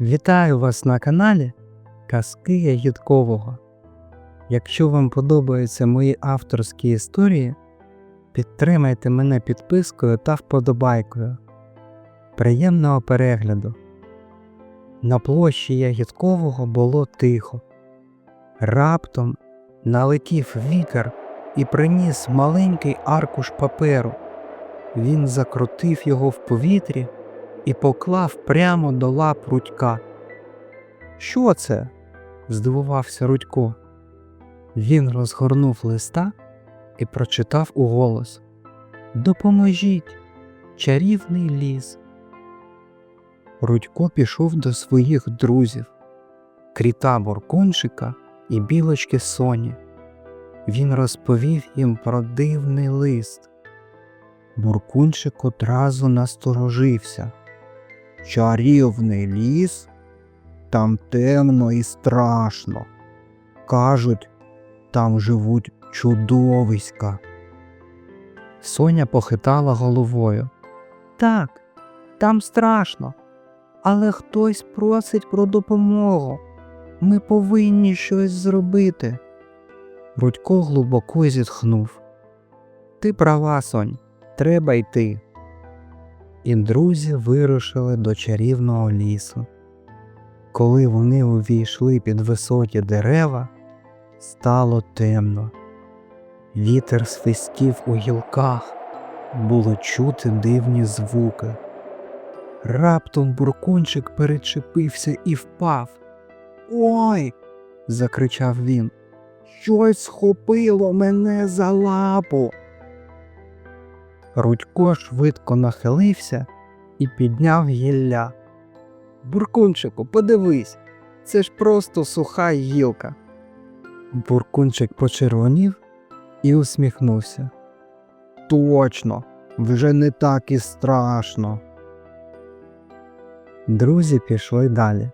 Вітаю вас на каналі Казки Ягідкового. Якщо вам подобаються мої авторські історії, підтримайте мене підпискою та вподобайкою. Приємного перегляду. На площі Ягідкового було тихо. Раптом налетів вітер і приніс маленький аркуш паперу. Він закрутив його в повітрі і поклав прямо до лап Рудька. Що це? здивувався Рудько. Він розгорнув листа і прочитав уголос Допоможіть, чарівний ліс. Рудько пішов до своїх друзів Кріта Буркунчика і білочки Соні. Він розповів їм про дивний лист. Буркунчик одразу насторожився. Чарівний ліс? Там темно і страшно. Кажуть, там живуть чудовиська. Соня похитала головою. Так, там страшно, але хтось просить про допомогу. Ми повинні щось зробити. Рудько глибоко зітхнув. Ти права, Сонь, треба йти. І друзі вирушили до чарівного лісу. Коли вони увійшли під високі дерева, стало темно. Вітер свистів у гілках, було чути дивні звуки. Раптом буркунчик перечепився і впав. Ой. закричав він. Щось схопило мене за лапу. Рудько швидко нахилився і підняв гілля. Буркунчику, подивись, це ж просто суха гілка. Буркунчик почервонів і усміхнувся. Точно, вже не так і страшно. Друзі пішли далі.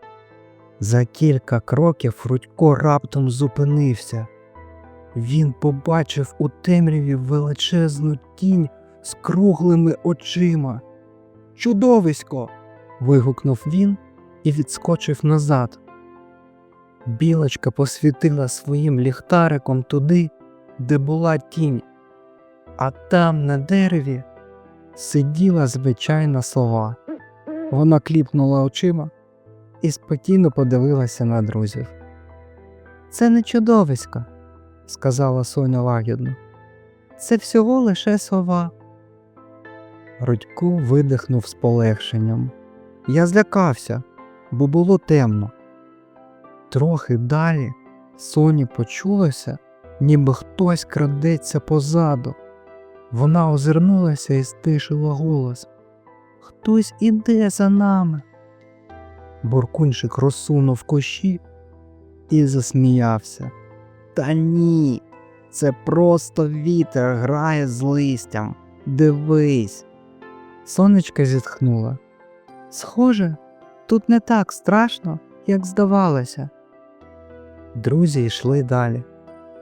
За кілька кроків Рудько раптом зупинився. Він побачив у темряві величезну тінь з круглими очима. Чудовисько. вигукнув він і відскочив назад. Білочка посвітила своїм ліхтариком туди, де була тінь, а там на дереві сиділа звичайна сова. Вона кліпнула очима і спокійно подивилася на друзів. Це не чудовисько, сказала Соня лагідно. Це всього лише сова. Рудько видихнув з полегшенням. Я злякався, бо було темно. Трохи далі Соні почулося, ніби хтось крадеться позаду. Вона озирнулася і стишила голос. Хтось іде за нами. Буркунчик розсунув кощі і засміявся. Та ні, це просто вітер грає з листям. Дивись. Сонечка зітхнула. Схоже, тут не так страшно, як здавалося. Друзі йшли далі.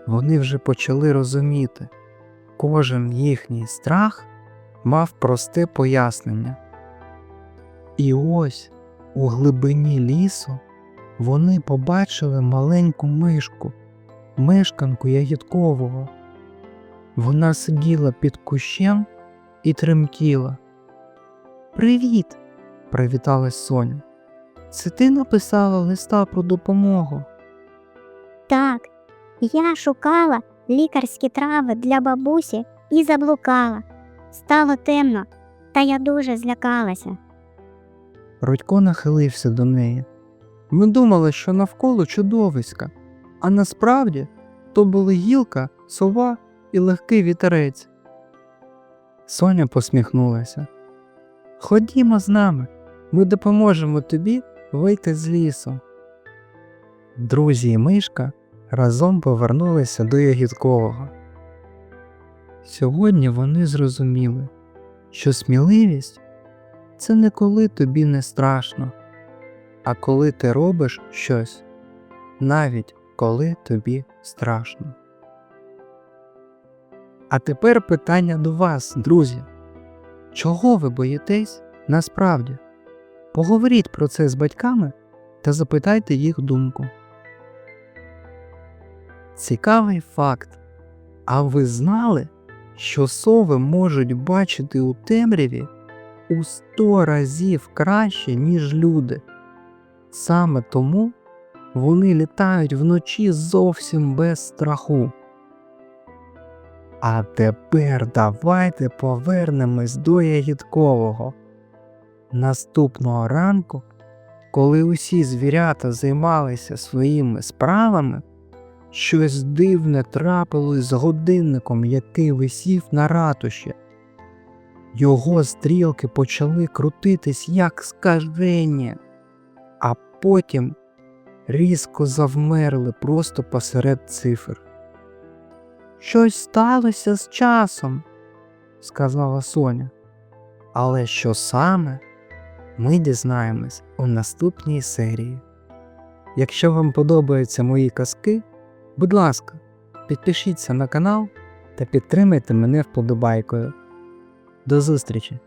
Вони вже почали розуміти. Кожен їхній страх мав просте пояснення. І ось у глибині лісу вони побачили маленьку мишку, мешканку ягідкового. Вона сиділа під кущем і тремтіла. Привіт, привіталась Соня. Це ти написала листа про допомогу? Так, я шукала лікарські трави для бабусі і заблукала. Стало темно, та я дуже злякалася. Рудько нахилився до неї. Ми думали, що навколо чудовиська, а насправді то були гілка, сова і легкий вітерець. Соня посміхнулася. Ходімо з нами, ми допоможемо тобі вийти з лісу. Друзі і мишка разом повернулися до Ягідкового. Сьогодні вони зрозуміли, що сміливість це не коли тобі не страшно, а коли ти робиш щось, навіть коли тобі страшно. А тепер питання до вас, друзі. Чого ви боїтесь насправді? Поговоріть про це з батьками та запитайте їх думку. Цікавий факт. А ви знали, що сови можуть бачити у темряві у 100 разів краще, ніж люди? Саме тому вони літають вночі зовсім без страху. А тепер давайте повернемось до ягідкового. Наступного ранку, коли усі звірята займалися своїми справами, щось дивне трапилось з годинником, який висів на ратуші. Його стрілки почали крутитись як скажені, а потім різко завмерли просто посеред цифр. Щось сталося з часом, сказала Соня. Але що саме, ми дізнаємось у наступній серії. Якщо вам подобаються мої казки, будь ласка, підпишіться на канал та підтримайте мене вподобайкою. До зустрічі!